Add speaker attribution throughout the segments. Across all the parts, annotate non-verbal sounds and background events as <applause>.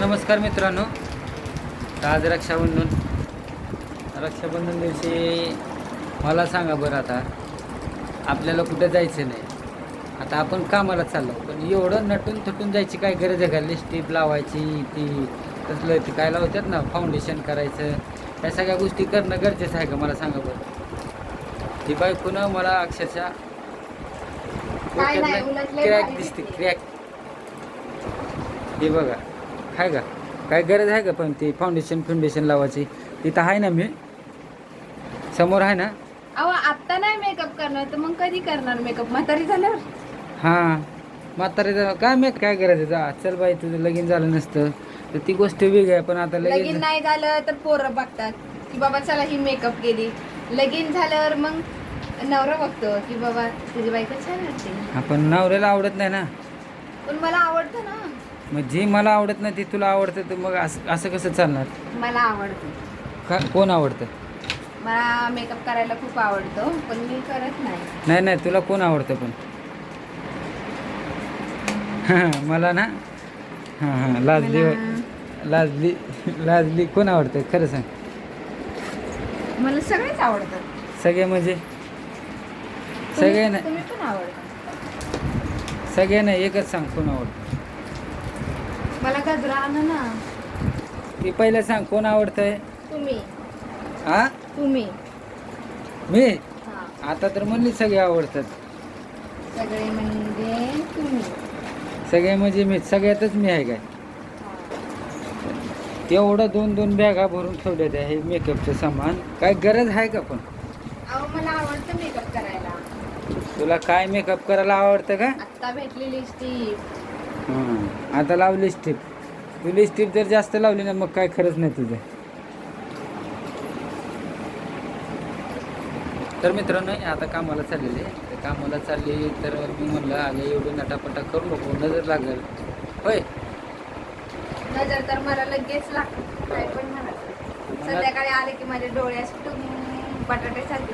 Speaker 1: नमस्कार मित्रांनो. तर आज रक्षाबंधन. रक्षाबंधन दिवशी मला सांगा बरं आता आपल्याला कुठं जायचं नाही. आता आपण कामाला चाललो पण एवढं नटून थटून जायची काय गरज आहे का? लिस्टिप लावायची ती तसलं ते काय लावतात ना फाउंडेशन करायचं या सगळ्या गोष्टी करणं गरजेचं आहे का? मला सांगा बरं. ती बायकोनं मला अक्षरशः क्रॅक दिसते. क्रॅक. हे बघा. आहे का? काय गरज आहे का पण ती फाउंडेशन फाउंडेशन लावायची? तिथं आहे ना मी. समोर आहे ना?
Speaker 2: अहो आता नाही मेकअप करणार तर मग कधी करणार मेकअप म्हातारी झाल्यावर?
Speaker 1: हां. म्हातारे काय मी काय करायचं जा चल बाई तुझं लगीन झालं नसतं. तर ती गोष्ट वेगळी आहे पण आता
Speaker 2: लगीन
Speaker 1: लगीन
Speaker 2: नाही झालं तर पोरं बघतात की बाबा चला ही मेकअप केली. लगीन झाल्यावर मग नवरा बघतो की बाबा तुझी बायको छान वाटते
Speaker 1: आपण नवऱ्याला आवडत नाही ना.
Speaker 2: पण मला आवडतं ना.
Speaker 1: मग जी मला आवडत नाही ती तुला आवडतं तर मग असं असं कसं चालणार?
Speaker 2: मला आवडतं.
Speaker 1: का कोण आवडतं?
Speaker 2: मला मेकअप करायला खूप आवडतो पण मी करत नाही.
Speaker 1: नाही नाही तुला कोण आवडतं पण? हां, <laughs> मला ना? हां हां लाजली लाजली लाजली कोण आवडतं? खरं सांग.
Speaker 2: मला सगळेच आवडतात.
Speaker 1: सगळे म्हणजे? सगळे
Speaker 2: तुम्ही
Speaker 1: नाही
Speaker 2: तुम्ही पण आवडता.
Speaker 1: सगळे नाही एकच सांग कोण आवडतं?
Speaker 2: मला गजरा आणा ना?
Speaker 1: ती पहिलं सांग कोण आवडतंय?
Speaker 2: तुम्ही.
Speaker 1: हा
Speaker 2: तुम्ही.
Speaker 1: मी?
Speaker 2: हा.
Speaker 1: आता तर म्हणली सगळे आवडतात.
Speaker 2: सगळे म्हणजे तुम्ही.
Speaker 1: सगळे म्हणजे मी सगळ्यातच मी आहे काय? तेवढं दोन दोन बॅगा भरून ठेवले त्या हे मेकअपचं सामान. काय गरज आहे का पण?
Speaker 2: अहो मला आवडतं मेकअप करायला.
Speaker 1: तुला काय मेकअप करायला आवडतं का?
Speaker 2: आत्ता भेटली लिपस्टिक
Speaker 1: हां आता लाव लिस्टिप तू लिस्टिप जर जास्त लावली ना मग काय खरंच नाही तुझं. तर मित्रांनो आता कामाला चाललेले. तर कामाला चालली तर मी म्हणलं अगं एवढं नटापटा करू नको नजर लागेल. होय.
Speaker 2: नजर तर मला लगेच लागतं काय पण म्हणा. संध्याकाळी आले की माझे डोळे असे टुम बटाटे सारखे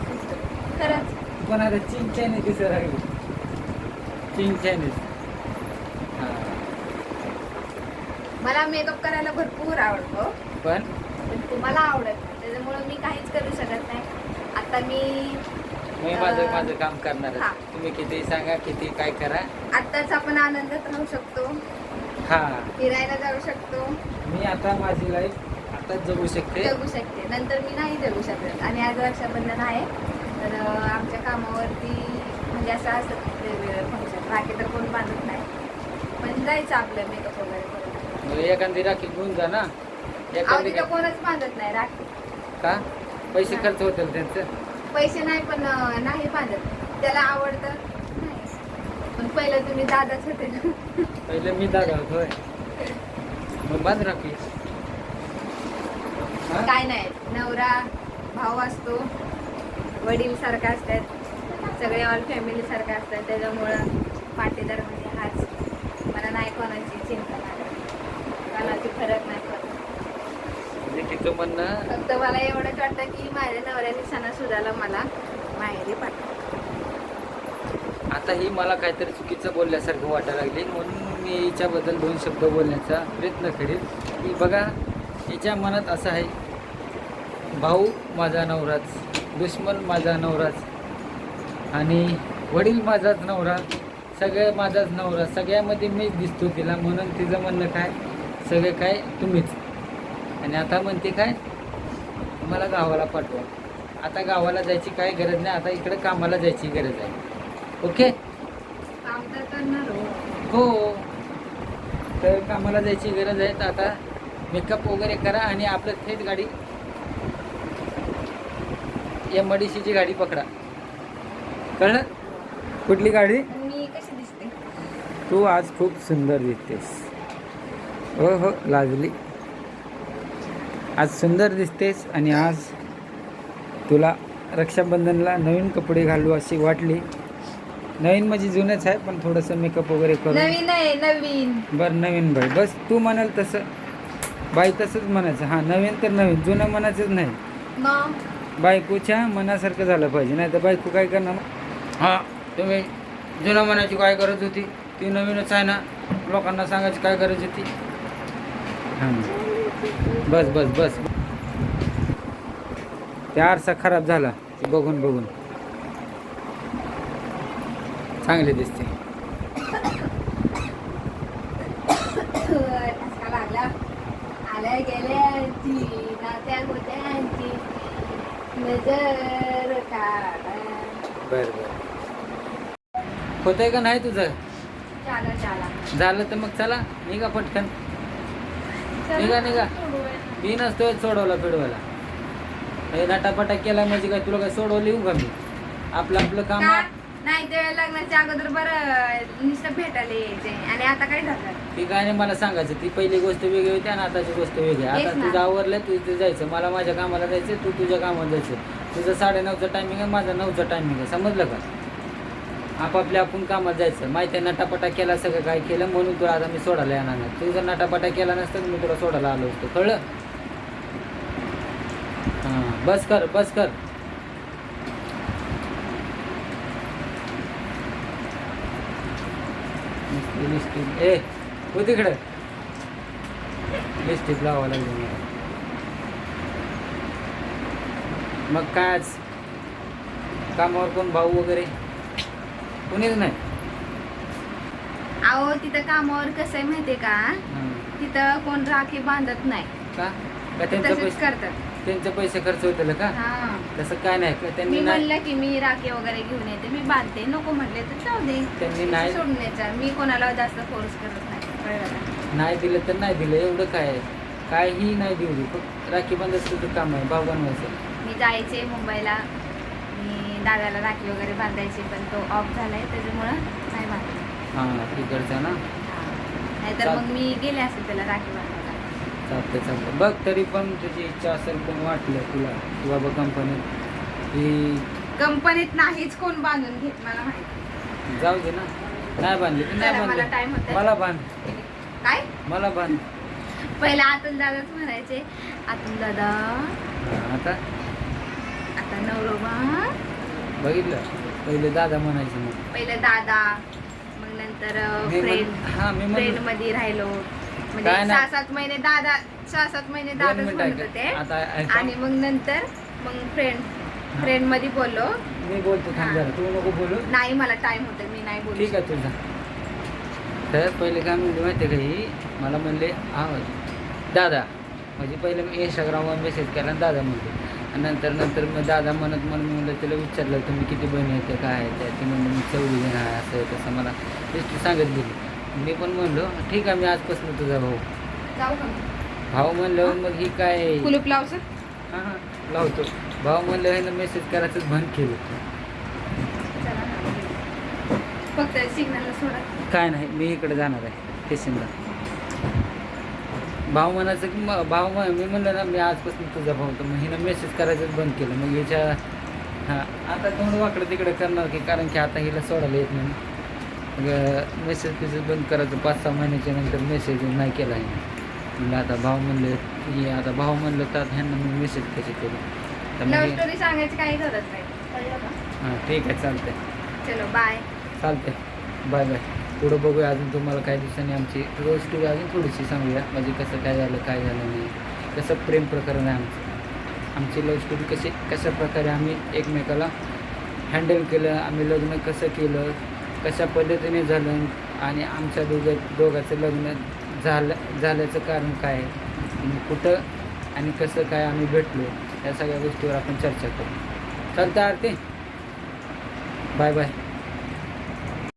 Speaker 2: खरंच.
Speaker 1: पण आता चिंग चायनीज दिसत राहिली चिंग चायनीज हां
Speaker 2: मला मेकअप करायला भरपूर आवडतो.
Speaker 1: पण?
Speaker 2: पण तुम्हाला आवडत नाही त्याच्यामुळं मी काहीच करू शकत नाही. आता मी
Speaker 1: मी माझं
Speaker 2: अं,
Speaker 1: माझं काम करणार
Speaker 2: हा.
Speaker 1: तुम्ही किती सांगा किती काय करा?
Speaker 2: आत्ताच आपण आनंदात राहू शकतो.
Speaker 1: हा.
Speaker 2: फिरायला जाऊ शकतो.
Speaker 1: मी आता माझी लाईफ आताच जगू शकते.
Speaker 2: जगू शकते. नंतर मी नाही जगू शकत. आणि आज रक्षाबंधन आहे. तर अं, आमच्या कामावरती म्हणजे असं असतं वेगवेगळं फंक्शन राखी तर कोण बांधत नाही. पण जायचं आपलं मेकअप वगैरे करून.
Speaker 1: मग एखादी राखी घेऊन जा ना. एखादी
Speaker 2: तिथं कोणच बांधत नाही राखी.
Speaker 1: का? पैसे खर्च होतील त्यांचं?
Speaker 2: पैसे नाही पण अं, नाही बांधत. त्याला आवडतं. नाही पण पहिलं तुम्ही दादाच होते ना.
Speaker 1: पहिले मी दादा होतोय मग बांध राखी. हा?
Speaker 2: काय नाही. नवरा भाऊ असतो. वडील सारखा असतात. सगळे ऑल फॅमिली सारखं असतात. त्याच्यामुळं पाटीदार म्हणजे हाच. मला नाही कोणाची चिंता नाही. फरक नाही पडत.
Speaker 1: म्हणजे तिचं म्हणणं
Speaker 2: फक्त मला एवढंच वाटतं की माझ्या नवऱ्याने सणासुदाला मला माहेरी
Speaker 1: आता ही मला काहीतरी चुकीचं बोलल्यासारखं वाटायला लागली. म्हणून मी हिच्याबद्दल दोन शब्द बोलण्याचा प्रयत्न करेन. की बघा हिच्या मनात असं आहे भाऊ माझा नवराच दुश्मन माझा नवराच आणि वडील माझाच नवरा सगळे माझाच नवरा सगळ्यामध्ये मीच दिसतो तिला. म्हणून तिचं म्हणणं काय? सगळे काय तुम्हीच. आणि आता म्हणते काय मला गावाला पाठवा. आता गावाला जायची काय गरज नाही आता इकडे कामाला जायची गरज आहे. ओके?
Speaker 2: हो.
Speaker 1: हो. तर कामाला जायची गरज आहे तर आता मेकअप वगैरे करा आणि आपलं थेट गाडी एम ची गाडी पकडा. कळलं? कुठली गाडी?
Speaker 2: मी कशी दिसते?
Speaker 1: तू आज खूप सुंदर दिसतेस. हो हो लाजली आज सुंदर दिसतेस आणि आज तुला रक्षाबंधनला नवीन कपडे घालू अशी वाटली. नवीन म्हणजे जुनंच आहे पण थोडंसं मेकअप वगैरे करून.
Speaker 2: नवीन आहे नवीन.
Speaker 1: बरं नवीन बाई बस तू म्हणाल तसं. बाई तसंच म्हणायचं. हां नवीन तर नवीन. जुनं म्हणायचंच नाही.
Speaker 2: मग?
Speaker 1: बायकोच्या मनासारखं झालं पाहिजे. नाही तर बायको काय करणार हां तुम्ही जुनं म्हणायची काय गरज होती? ती नवीनच आहे ना. लोकांना सांगायची काय गरज होती? हां. बस बस बस. ते आरसा खराब झाला. बघून बघून. चांगले दिसते. बर बर. होतंय का नाही तुझं? झालं तर मग चला. निघा पटकन. निघा निघा. मी नसतोय सोडवला पिडवायला हे नाटापाटा केला म्हणजे काय तुला काय सोडवलं येऊ का मी? आपलं आपलं काम?
Speaker 2: नाही ते लग्नाच्या अगोदर बरं नुसतं भेटायला यायचे. आणि आता काय झालं?
Speaker 1: ती काय नाही मला सांगायचं ती पहिली गोष्ट वेगळी होती आणि आताची गोष्ट वेगळी.
Speaker 2: तेच
Speaker 1: आता
Speaker 2: ना.
Speaker 1: तुझं आवरलं तू इथे जायचं. मला माझ्या कामाला जायचं तू तुझ्या कामाला जायचं तुझं साडेनऊचं टायमिंग आहे माझं नऊचं टायमिंग आहे. समजलं का? आपापल्या आपण कामात जायचं. माहिती आहे नटापटा केला सगळं काय केलं म्हणून तुला आता मी सोडायला येणार नाही. तू जर नटापटा केला नसतं तर मी तुला सोडायला आलो असतो. कळलं? हां बस कर बस कर. लिस्टिक ए हो तिकडे लिस्टिक लावावं लागेल मग काय आज? कामावर कोण भाऊ वगैरे? कोणीच नाही.
Speaker 2: अहो तिथं कामावर कसं आहे माहितीये का. तिथं कोण राखी बांधत नाही.
Speaker 1: का? का त्यांचे
Speaker 2: तसेच
Speaker 1: पैसे
Speaker 2: करतात.
Speaker 1: त्यांचे पैसे खर्च होतील का?
Speaker 2: हा.
Speaker 1: तसं काय नाही. का
Speaker 2: मी
Speaker 1: त्यांनी नाही
Speaker 2: म्हणलं की मी राखी वगैरे घेऊन येते. मी बांधते. नको म्हटले तर जाऊ दे.
Speaker 1: त्यांनी नाही
Speaker 2: सोडून द्यायचं मी कोणाला जास्त फोर्स करत नाही. कळलं का?
Speaker 1: नाही दिलं तर नाही दिलं. एवढं काय आहे? काहीही नाही देऊ दे फक्त राखी तुझं काम आहे. बनवायचं
Speaker 2: मी जायचे मुंबईला. मी दादाला राखी वगैरे बांधायची पण तो ऑफ झालाय त्याच्यामुळं नाही बांधला
Speaker 1: हां तिकडचा ना?
Speaker 2: नाहीतर मग मी गेले असेल त्याला राखी बांधायला.
Speaker 1: चालतं चालतं बघ तरी पण तुझी इच्छा असेल पण वाटलं तुला? की बाबा कंपनीत की
Speaker 2: कंपनीत नाहीच कोण बांधून घेत मला माहिती
Speaker 1: जाऊ दे ना. नाही बांधली तर नाही
Speaker 2: चला, मला
Speaker 1: बांधली.
Speaker 2: टाइम होतोय.
Speaker 1: मला बांध.
Speaker 2: काय?
Speaker 1: मला बांध.
Speaker 2: पहिला अतुल दादाच म्हणायचे. अतुल दादा.
Speaker 1: हां, आता?
Speaker 2: आता नवरोबा.
Speaker 1: बघितलं? पहिले दादा म्हणायचे मग.
Speaker 2: पहिलं दादा मग नंतर
Speaker 1: मी
Speaker 2: फ्रेंड
Speaker 1: म्हण- हां मी
Speaker 2: फ्रेंड
Speaker 1: म्हणलं
Speaker 2: मध्ये राहिलो. म्हणजे
Speaker 1: काय नाही.
Speaker 2: सहा सात महिने दादा सहा सात महिने
Speaker 1: दोन
Speaker 2: दादाच
Speaker 1: मिनिटं
Speaker 2: म्हणत. होते.
Speaker 1: आता ऐका.
Speaker 2: आणि मग नंतर मग फ्रेंड फ्रेंडमध्ये बोललो.
Speaker 1: मी बोलतो थांब. जरा. तू नको बोलू.
Speaker 2: नाही मला टाइम होता मी नाही बोलू
Speaker 1: ठीक आहे तुझा. तर पहिले काय म्हणले माहिती आहे का ही? मला म्हणले हा दादा. म्हणजे पहिले मी इंस्टाग्रामवर मेसेज केला आणि दादा म्हणले. आणि नंतर नंतर मग दादा म्हणत म्हणून मी म्हणलं तिला विचारलं तुम्ही किती बहिणी आहेत त्या काय आहे त्या ती म्हणलं मी चौघी जण आहे असं तसं. मला लिस्ट सांगत गेली. मी पण म्हणलो ठीक आहे मी आजपासून तुझा भाऊ. भाऊ म्हणलं मग ही काय?
Speaker 2: कुलूप लावचं?
Speaker 1: हां हां लावतो. भाऊ म्हणलं ह्यानं मेसेज करायचं बंद केलं.
Speaker 2: फक्त सिग्नलला सोडा.
Speaker 1: काय नाही मी इकडे जाणार आहे स्टेशनला भाऊ म्हणायचं की मग भाऊ म्हण मी म्हणलं ना मी आजपासून तुझा भाऊ तर मग हिनं मेसेज करायचंच बंद केलं. मग याच्या हां आता तोंड वाकडं तिकडे करणार की कारण की आता हिला सोडायला येत नाही. मग मेसेज फिसेज बंद करायचं. पाच सहा महिन्याच्या नंतर मेसेज नाही केला आहे म्हणलं आता भाऊ म्हणले की आता भाऊ म्हणलं तर आता ह्यांना मी मेसेज कसे करू? तर
Speaker 2: लव्ह
Speaker 1: मग
Speaker 2: स्टोरी सांगायची काही गरज नाही. कळलं का
Speaker 1: हां ठीक आहे चालतंय.
Speaker 2: चलो बाय
Speaker 1: चालतंय. बाय बाय पुढं बघूया अजून तुम्हाला काही दिवसांनी आमची. रोज स्टोरी अजून थोडीशी सांगूया. म्हणजे कसं काय झालं काय झालं नाही. कसं प्रेम प्रकरण आहे आमचं. आमची लव्ह स्टोरी कशी कशा प्रकारे आम्ही एकमेकाला हँडल केलं आम्ही लग्न कसं केलं कशा पद्धतीने झालं आणि आमच्या दोघं दोघाचं लग्न झालं झाल्याचं कारण काय आणि कुठं आणि कसं काय आम्ही भेटलो या सगळ्या गोष्टीवर आपण चर्चा करू. चालतं आरती. Bye bye.